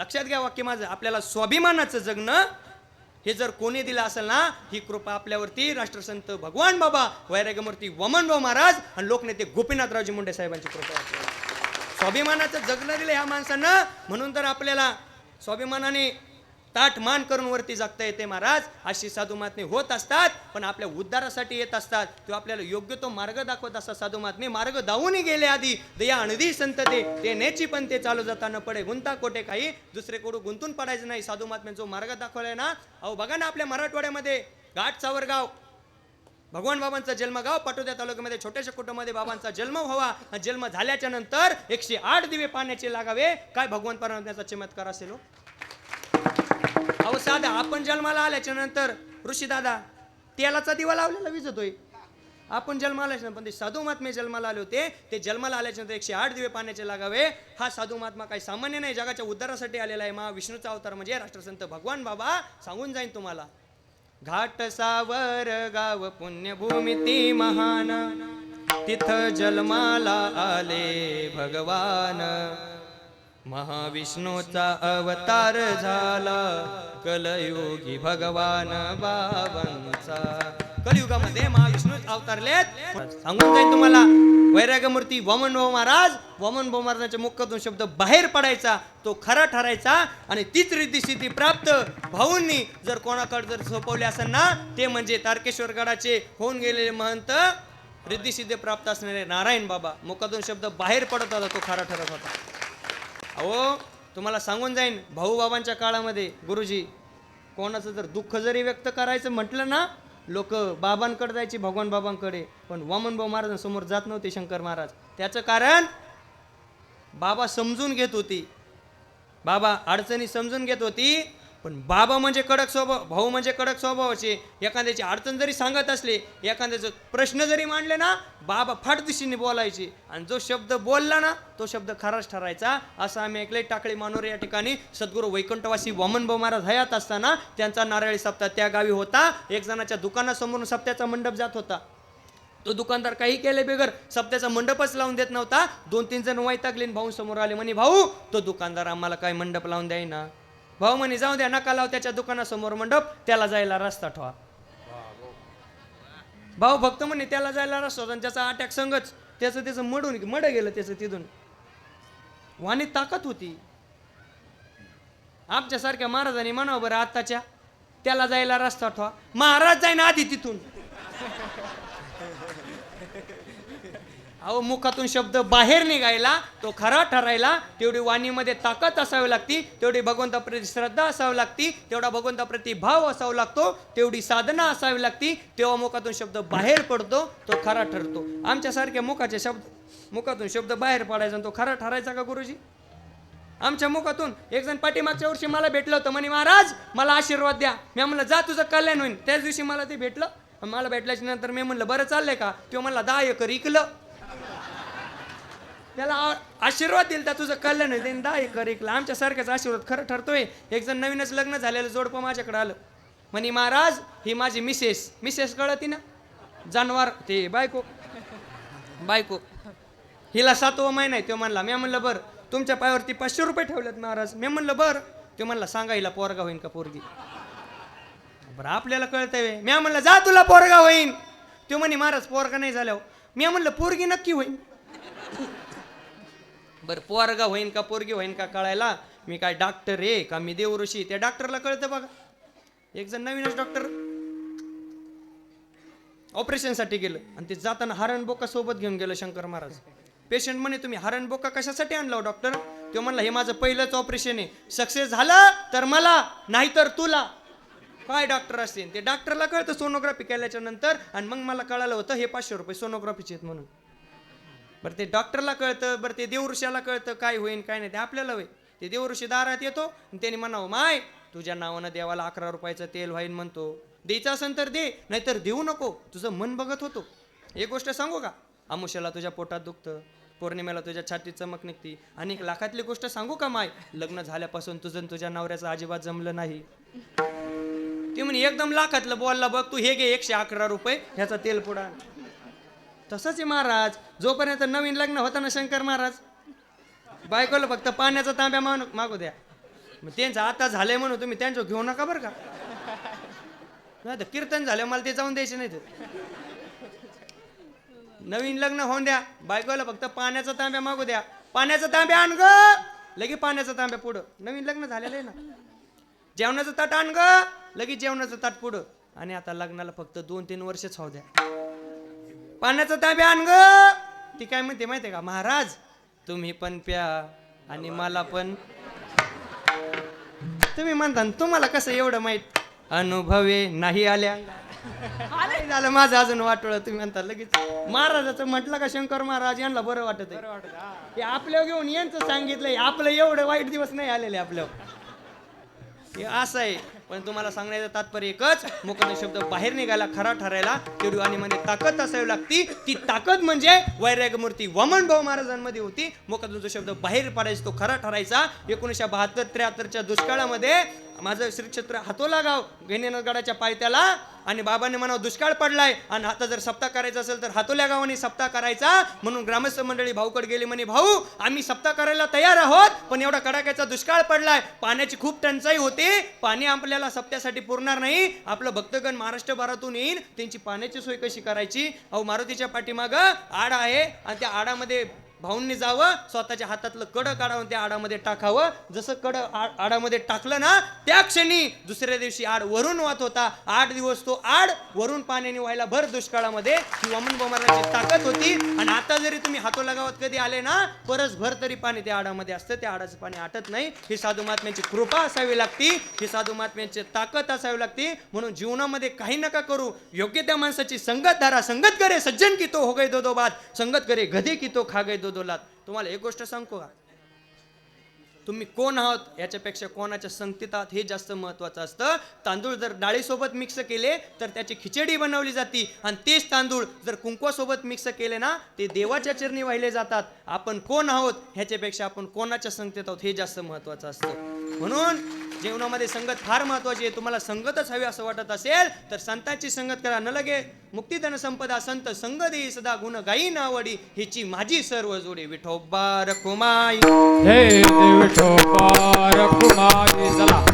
लक्षात घ्या वाक्य माझं. आपल्याला स्वाभिमानाचं जगणं हे जर कोणी दिलं असेल ना ही कृपा आपल्यावरती. राष्ट्रसंत भगवान बाबा वैरागमूर्ती वमनभाऊ महाराज आणि लोकनेते गोपीनाथरावजी मुंडे साहेबांची कृपा स्वाभिमानाचं जगणं दिलं ह्या माणसानं. म्हणून तर आपल्याला स्वाभिमानाने ताट मान करून वरती जगता येते महाराज. अशी साधू महात्मे होत असतात पण आपल्या उद्धारासाठी येत असतात. तो आपल्याला योग्य तो मार्ग दाखवत असतात साधू महात्मे मार्ग दावूनही गेले आधी. दया अनधी संत ते नेची पण ते चालू जाताना पडे गुंता कोटे काही दुसरेकडून गुंतून पडायचं नाही. साधू महात्म्यांचा जो मार्ग दाखवलाय ना अहो बघा ना आपल्या मराठवाड्यामध्ये घाट सावरगाव. भगवान बाबांचा जन्मगाव पाटोद्या तालुक्यामध्ये छोट्याशा कुटुंबामध्ये बाबांचा जन्म व्हावा. जन्म झाल्याच्यानंतर एकशे आठ दिवे पाण्याचे लागावे. काय भगवान परमात्म्याचा चमत्कार असेल हो? अहो साधा आपण जन्माला आल्याच्यानंतर ऋषी दादा तेलाचा दिवा लावलेला विजतोय. आपण जन्माला आल्याच्या पण ते साधू महात्मे जन्माला आले होते. ते जन्माला आल्याच्यानंतर एकशे आठ दिवे पाण्याचे लागावे. हा साधू महात्मा काही सामान्य नाही. जगाच्या उद्धारासाठी आलेला आहे. महा विष्णूचा अवतार म्हणजे राष्ट्रसंत भगवान बाबा. सांगून जाईन तुम्हाला. घाट सावर गाव पुण्यभूमी ती महान. तिथ जन्माला आले भगवान. महाविष्णूचा अवतार झाला कलयुगी भगवान बाबांचा. कलियुगामध्ये महाविष्णू अवतारलेत. सांगून जाईल तुम्हाला वैराग्यमूर्ती वामन भाऊ महाराज वामन भाऊ महाराजांच्या मुखातून शब्द बाहेर पडायचा तो खरा ठरायचा आणि तीच रिद्धी प्राप्त. भाऊंनी जर कोणाकडे जर सोपवले असेल ना ते म्हणजे तारकेश्वर गडाचे होऊन गेलेले महंत रिद्धी सिद्धी प्राप्त असणारे नारायण बाबा. मुखातून शब्द बाहेर पडत होता तो खरा ठरत होता. अहो तुम्हाला सांगून जाईन भाऊ बाबांच्या काळामध्ये गुरुजी कोणाचं जर दुःख जरी व्यक्त करायचं म्हटलं ना लोक बाबांकडे जायचे भगवान बाबांकडे. पण वामन भाऊ महाराजांसमोर जात नव्हते शंकर महाराज. त्याचं कारण बाबा समजून घेत होती. बाबा अडचणी समजून घेत होती पण बाबा म्हणजे कडक स्वभाव भाऊ म्हणजे कडक स्वभावाचे. एखाद्याची अडचण जरी सांगत असले एखाद्याचं प्रश्न जरी मांडले ना बाबा फाट दिशेने बोलायचे. आणि जो शब्द बोलला ना तो शब्द खराच ठरायचा. असं आम्ही ऐकले टाकळी मानोर या ठिकाणी सद्गुरू वैकुंठवासी वामन महाराज हयात असताना त्यांचा नारळी सप्ताह त्या गावी होता. एक जणाच्या दुकानासमोरून सप्त्याचा मंडप जात होता. तो दुकानदार काही केले बेगर सप्त्याचा मंडपच लावून देत नव्हता. दोन तीन जण वैतागले भाऊ समोर आले म्हणे भाऊ तो दुकानदार आम्हाला काय मंडप लावून द्यायना? भाऊ म्हणे जाऊ द्या नका लाव त्याच्या दुकानासमोर मंडप त्याला जायला रस्ता ठेवा. भाऊ भक्त म्हणे त्याला जायला रस्ता होता आणि त्याचा अटॅक संगच त्याचं त्याचं मडून मड गेलं त्याचं तिथून. वाणी ताकद होती. आमच्यासारख्या महाराजांनी म्हणावं बरं आत्ताच्या त्याला जायला रस्ता ठेवा. महाराज जाईन आधी तिथून. अहो मुखातून शब्द बाहेर निघायला तो खरा ठरायला तेवढी वाणीमध्ये ताकद असावी लागती तेवढी भगवंताप्रती श्रद्धा असावी लागती तेवढा भगवंताप्रती भाव असावा लागतो तेवढी साधना असावी लागती तेव्हा मुखातून शब्द बाहेर पडतो तो खरा ठरतो. आमच्यासारख्या मुखाचे शब्द मुखातून शब्द बाहेर पडायचा आणि तो खरा ठरायचा का गुरुजी? आमच्या मुखातून एक जण पाठीमागच्या वर्षी मला भेटलं होतं म्हणे महाराज मला आशीर्वाद द्या. मी म्हणलं जा तुझं कल्याण होईल त्याच दिवशी मला ते भेटलं. मला भेटल्याच्या नंतर मी म्हणलं बरं चाललंय का? तो म्हणला दहा एकर इकलं. त्याला आशीर्वाद दिला त्या तुझं कल्याण होईल त्यांनी दहा एकर इकलं आमच्यासारख्याचा आशीर्वाद खरं ठरतोय. एक जण नवीनच लग्न झालेलं जोडपं माझ्याकडे आलं. म्हणे महाराज ही माझी मिसेस. मिसेस कळती ना? जानवर ते बायको. बायको. हिला सातवा महिना आहे तो म्हणला मी म्हणलं बरं तुमच्या पायावरती पाचशे रुपये ठेवलेत महाराज. मी म्हणलं बरं. तो म्हणला सांगा हिला पोरगा होईन का पोरगी? बरं आपल्याला कळतंय मी म्हणलं जा तुला पोरगा होईन. तो म्हणे महाराज पोरगा नाही झाल्यावर. मी म्हणलं पोरगी नक्की होईन. बरं पोरगा होईन का पोरगी होईन का कळायला? मी काय डॉक्टर आहे का? मी देवऋषी त्या डॉक्टरला कळतं बघा. एक जण नवीनच डॉक्टर ऑपरेशनसाठी गेलं आणि ते जाताना हरण बोका सोबत घेऊन गेलं शंकर महाराज. पेशंट म्हणे तुम्ही हरण बोका कशासाठी आणला हो, डॉक्टर तो म्हणला हे माझं पहिलंच ऑपरेशन आहे. सक्सेस झालं तर मला नाहीतर तुला. काय डॉक्टर असतील? ते डॉक्टरला कळतं सोनोग्राफी केल्याच्यानंतर आणि मग मला कळालं होतं हे पाचशे रुपये सोनोग्राफीचे आहेत म्हणून. बरं ते डॉक्टरला कळतं बरं ते देवऋषाला कळतं काय होईन काय नाही ते आपल्याला होईल ते देवऋषी दारात येतो आणि त्याने म्हणावं माय तुझ्या नावानं देवाला अकरा रुपयाचं तेल व्हाईन म्हणतो. द्यायचं असेल तर दे नाहीतर देऊ नको. तुझं मन बघत होतो. एक गोष्ट सांगू का? आमुष्याला तुझ्या पोटात दुखतं पौर्णिमेला तुझ्या छातीत चमक निघती. आणि एक लाखातली गोष्ट सांगू का माय? लग्न झाल्यापासून तुझं तुझ्या नवऱ्याचं अजिबात जमलं नाही. ती म्हणे एकदम लाखातलं बोलला बघ तू हे घे एकशे अकरा रुपये ह्याचा तेल पुडा तसंच आहे महाराज. जोपर्यंत नवीन लग्न होतं ना शंकर महाराज. बायकोला फक्त पाण्याचा तांब्या मान मागू द्या. मग त्यांचं आता झालंय म्हणून तुम्ही त्यांचं घेऊ नका बरं का? नाही तर कीर्तन झालं मला ते जाऊन द्यायचे नाही तर नवीन लग्न होऊन द्या. बायकोला फक्त पाण्याचा तांब्या मागू द्या. पाण्याचा तांब्या आण ग! लगे पाण्याचा तांब्या पुढं. नवीन लग्न झालेलं आहे ना. जेवणाचं ताट आण ग! लगेच जेवणाचं ताट पुढं. आणि आता लग्नाला फक्त दोन तीन वर्षच होऊ द्या. पाण्याचा तांब्या आण ग. ती काय म्हणते माहितीये का? महाराज तुम्ही पण प्या आणि मला पण. तुम्ही म्हणता तुम्हाला कसं एवढं माहीत? अनुभवे नाही आल्या. झालं माझं अजून वाटोळ. तुम्ही म्हणता लगेच. महाराजाचं म्हटलं का शंकर महाराज यांना बरं वाटत हे. आपल्या घेऊन यांचं सांगितलंय आपलं एवढं वाईट दिवस नाही आलेले आपल्यावर. हे असं आहे. पण तुम्हाला सांगण्याचं तात्पर्य एकच मुखाने शब्द बाहेर निघायला खरा ठरायला तेवढी आणि मध्ये ताकद असावी लागती. ती ताकद म्हणजे वैरागमूर्ती वमन वामन भाऊ महाराजांमध्ये होती. मुखातून जो शब्द बाहेर पडायचा तो खरा ठरायचा. एकोणीसशे बहात्तर त्र्याहत्तरच्या दुष्काळामध्ये माझं श्रीक्षेत्र हातोला गाव गडाच्या पायथ्याला. आणि बाबाने म्हणावं दुष्काळ पडलाय. आणि आता जर सप्ताह करायचा असेल तर हातोल्या गावाने सप्ताह करायचा. म्हणून ग्रामस्थ मंडळी भाऊकड गेले म्हणे भाऊ आम्ही सप्ताह करायला तयार आहोत पण एवढा कडाक्याचा दुष्काळ पडलाय. पाण्याची खूप टंचाई होते. पाणी आपल्याला सप्त्यासाठी पुरणार नाही. आपलं भक्तगण महाराष्ट्रभरातून येईल त्यांची पाण्याची सोय कशी करायची? अहो मारुतीच्या पाठीमाग आड आहे. आणि त्या आडामध्ये भाऊंनी जावं स्वतःच्या हातातलं कड काढावं त्या आडामध्ये टाकावं. जसं कड आडामध्ये टाकलं ना त्या क्षणी दुसऱ्या दिवशी आड वरून वाहत होता. आठ दिवस तो आड वरून पाण्याने व्हायला भर दुष्काळामध्ये ही वमन बोमाराची ताकद होती. आणि आता जरी तुम्ही हातोला गावात कधी आले ना परस भर तरी पाणी त्या आडामध्ये असतं. त्या आडाचं पाणी आटत नाही. ही साधू महात्म्यांची कृपा असावी लागती. ही साधू महात्म्यांची ताकद असावी लागती. म्हणून जीवनामध्ये काही नका करू. योग्य त्या माणसाची संगत धारा संगत करे सज्जन की तो हो गई दो दो बात. संगत करे गधे की तो खा गई दो दोलात तुम्हाला एक गोष्ट सांगतो का? तुम्ही कोण आहात याच्यापेक्षा कोणाच्या संगतीत आहात हे जास्त महत्वाचं असतं. तांदूळ जर डाळीसोबत मिक्स केले तर त्याची खिचडी बनवली जाती. आणि तेच तांदूळ जर कुंकवासोबत मिक्स केले ना ते देवाच्या चरणी वाहिले जातात. आपण कोण आहोत ह्याच्यापेक्षा आपण कोणाच्या संगतीत आहोत हे जास्त महत्वाचं असतं. म्हणून जीवनामध्ये संगत फार महत्वाची आहे. तुम्हाला संगतच हवी असं वाटत असेल तर संतांची संगत करा. न लगे मुक्तीधन संपदा संत संग देई सदा गुण गाई नावडी हिची माझी सर्व जोडी. विठोबा रखुमाई हे विठोबा रखुमाई चला.